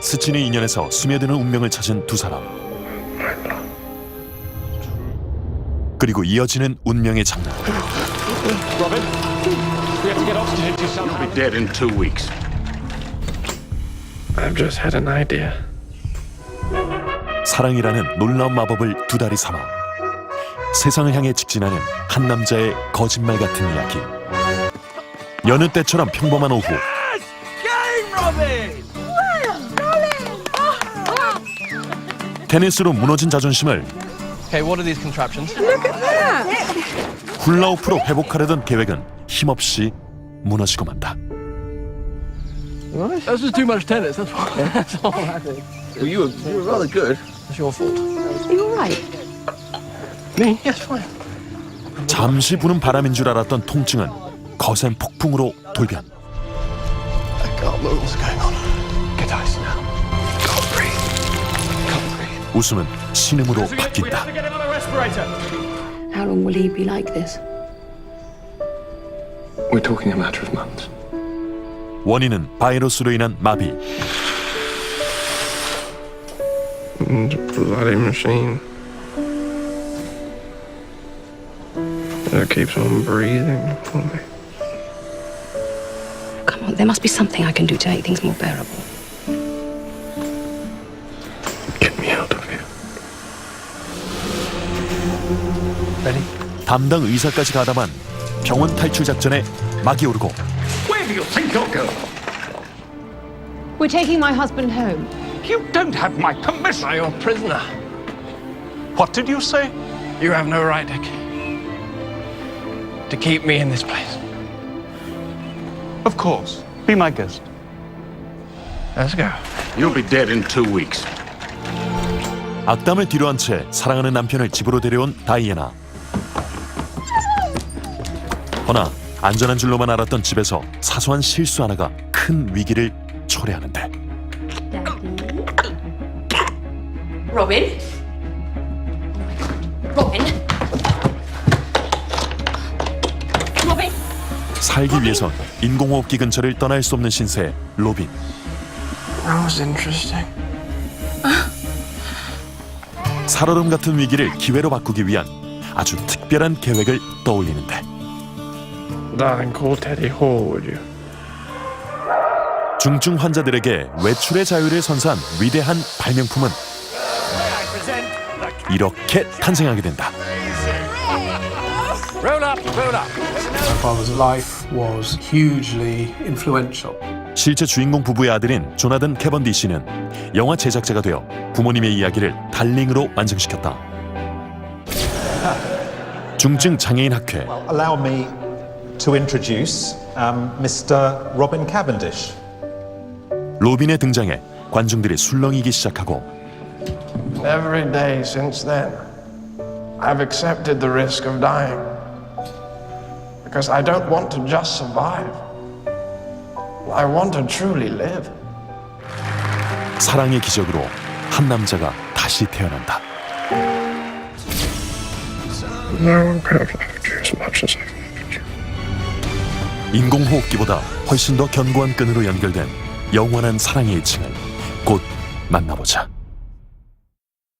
스친의 인연에서 스며드는 운명을 찾은 두 사람. 그리고 이어지는 운명의 장난. Robin, we have to get oxygen to some. Be dead in two weeks. I've just had an idea. 사랑이라는 놀라운 마법을 두 다리 삼아 세상을 향해 직진하는 한 남자의 거짓말 같은 이야기. 여느 때처럼 평범한 오후. 테니스로 무너진 자존심을 Okay, what are these contraptions? 훌라후프로 회복하려던 계획은 힘없이 무너지고 만다. That's just too much tennis. That's, that's all I think. Well, you were, you were rather good. It's your fault. Are you alright? Me? Yes, fine. 잠시 부는 바람인 줄 알았던 통증은 거센 폭풍으로 돌변. I can't move. What's going on? Get ice now. 웃음은 신음으로 We have 바뀐다. to get another respirator. How long will he be like this? We're talking a matter of months. 원인은 바이러스로 인한 마비. And a bloody machine. It keeps on breathing for me. Come on, there must be something I can do to make things more bearable. me out of here. Ready? 담당 의사까지 가담한 병원 탈출 작전에 막이 오르고 Where do you think you're going? We're taking my husband home. You don't have my permission. I'm your prisoner. What did you say? You have no right to, to keep me in this place. Of course. Be my guest. Let's go. You'll be dead in two weeks. 악담을 뒤로한 채 사랑하는 남편을 집으로 데려온 다이애나. 허나 안전한 줄로만 알았던 집에서 사소한 실수 하나가 큰 위기를 초래하는데 Robin? Robin? Robin? 살기 위해선 인공호흡기 근처를 떠날 수 없는 신세 로빈. That was interesting. 살얼음 같은 위기를 기회로 바꾸기 위한 아주 특별한 계획을 떠올리는데 Hall, would you? 중증 환자들에게 외출의 자유를 선사한 위대한 발명품은 이렇게 탄생하게 된다. Roll up, roll up. My father's life was hugely influential. 실제 주인공 부부의 아들인 조나단 캐번디시는 영화 제작자가 되어 부모님의 이야기를 달링으로 완성시켰다. 중증 장애인 학회 Allow me to introduce um, Mr. Robin Cavendish. 로빈의 등장에 관중들이 술렁이기 시작하고 Every day since then, I've accepted the risk of dying. Because I don't want to just survive. I want to truly live. 사랑의 기적으로 한 남자가 다시 태어난다. No one could have loved you as much as loved you. 인공호흡기보다 훨씬 더 견고한 끈으로 연결된 영원한 사랑의 1층을 곧 만나보자.